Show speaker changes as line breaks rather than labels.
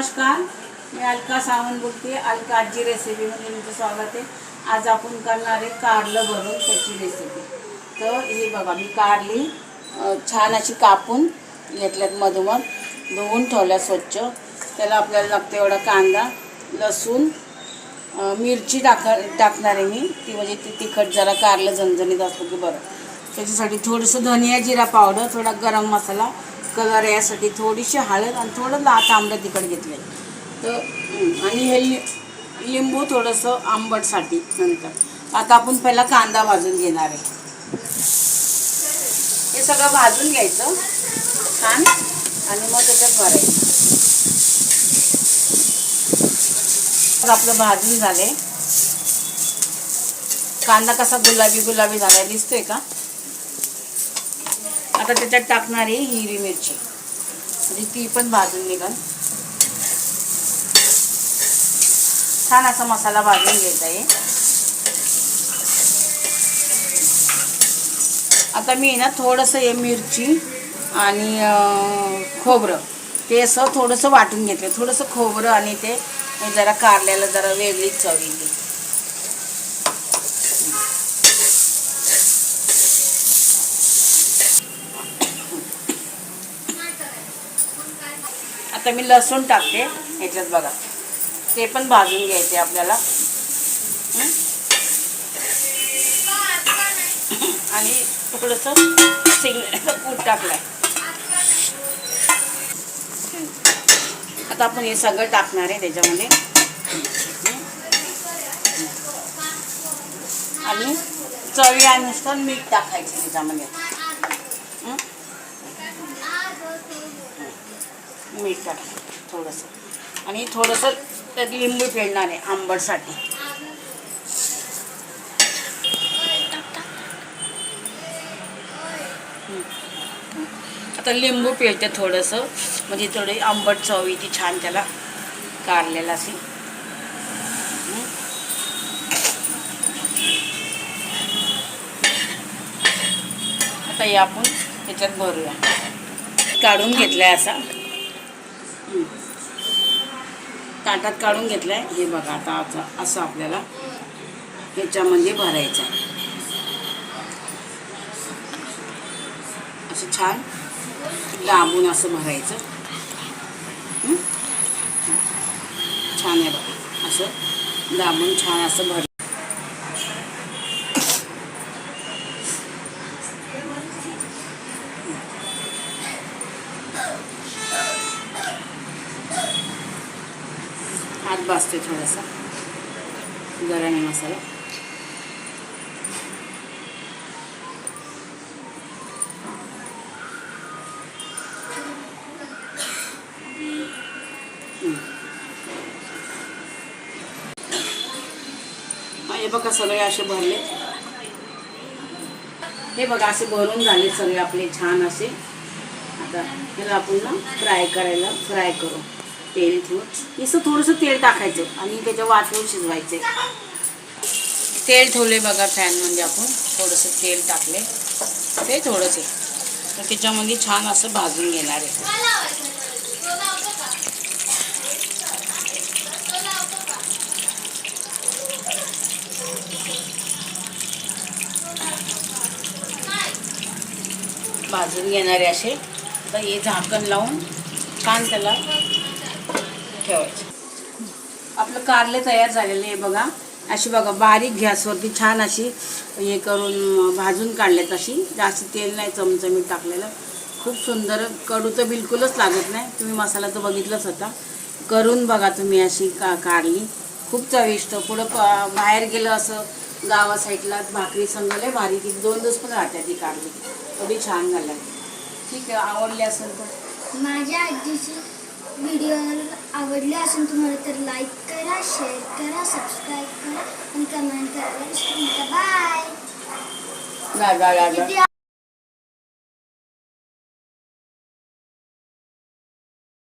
नमस्कार मी अलका सावंत बोलते अलका आजी रेसिपीमध्ये तुमचं स्वागत आहे. आज आपण करणार आहे कारलं भरून त्याची रेसिपी तर हे बघा मी कारली छान अशी कापून घेतल्यात मधोमध धुवून ठेवल्या स्वच्छ. त्याला आपल्याला लागतं एवढा कांदा लसूण मिरची टाक टाकणार आहे मी. ती म्हणजे ती तिखट जरा कारलं झणझणीत असलं की बरं. त्याच्यासाठी थोडंसं धनिया जिरा पावडर थोडा गरम मसाला कलर यासाठी थोडीशी हळद आणि थोडं लाट आंबट तिखट घेतले तर आणि हे लिंबू थोडंसं आंबटसाठी नंतर. आता आपण पहिला कांदा भाजून घेणार आहे. हे सगळं भाजून घ्यायचं छान आणि मग त्याच्यात भरायचं. तर आपलं भाजून झाले कांदा कसा गुलाबी गुलाबी झाला दिसतोय का? आता त्याच्यात टाकणार आहे हिरवी मिरची. म्हणजे ती पण भाजून निघाल छान असा मसाला भाजून घ्यायचा आहे. आता मी ना थोडंसं हे मिरची आणि खोबरं. ते असं थोडंसं वाटून घेतलं. थोडंसं खोबरं आणि ते जरा कारल्याला जरा वेगळीच चव येईल आता मी लसूण टाकते ह्याच्यात बघा. ते पण भाजून घ्यायचे आपल्याला. आणि थोडंसं शेंगण्याचं कूट टाकलं आता आपण हे सगळं टाकणार आहे त्याच्यामध्ये. हं? आणि नुसतं मीठ टाकायचं त्याच्यामध्ये. मीठ टाक थोडंसं. आणि थोडंसं त्यात लिंबू पिळणार आहे आंबटसाठी. आता लिंबू पिळते थोडंसं म्हणजे थोडी आंबट चव येते छान त्याला कारलेला असे आता हे आपण त्याच्यात भरूया. काढून घेतलाय असा. ताटात काढून घेतलाय. हे बघा आता असं असं आपल्याला ह्याच्यामध्ये भरायचं आहे. असं छान दाबून असं भरायचं. छान आहे बघा. असं दाबून छान असं भर हात भाजते थोडासा. गरम मसाला. हे बघा सगळे असे भरले. हे बघा असे भरून झाले सगळे आपले छान असे. आता ह्याला आपण ना फ्राय करायला फ्राय करू. तेल ठेवून नुसतं थोडंसं तेल टाकायचं आणि त्याच्या वाटून शिजवायचे. तेल ठेवले बघा फॅन म्हणजे आपण. थोडंसं तेल टाकले. ते थोडंसे. तर त्याच्यामध्ये छान असं भाजून घेणार आहे. भाजून घेणारे असे. आता हे झाकण लावून छान त्याला ठेवायचे. आपलं कारले तयार झालेले आहे बघा. अशी बघा बारीक गॅसवरती छान अशी हे करून भाजून काढलेत अशी. जास्त तेल नाही चमचमीत टाकलेलं. खूप सुंदर कडू तर बिलकुलच लागत नाही. तुम्ही मसाला तर बघितलाच होता. करून बघा तुम्ही अशी का कारली. खूप चविष्ट. पुढं प बाहेर गेलं असं गावा साईडला भाकरी संघले भारी ती दोन दिवस पण राहते ती कारली. एवढी छान झाल्या. ठीक आहे आवडली असेल तर.
माझ्या आजीची व्हिडिओ आवडले असेल तुम्हाला तर लाईक करा शेअर करा सबस्क्राईब करा आणि कमेंट करायला विसरू नका बाय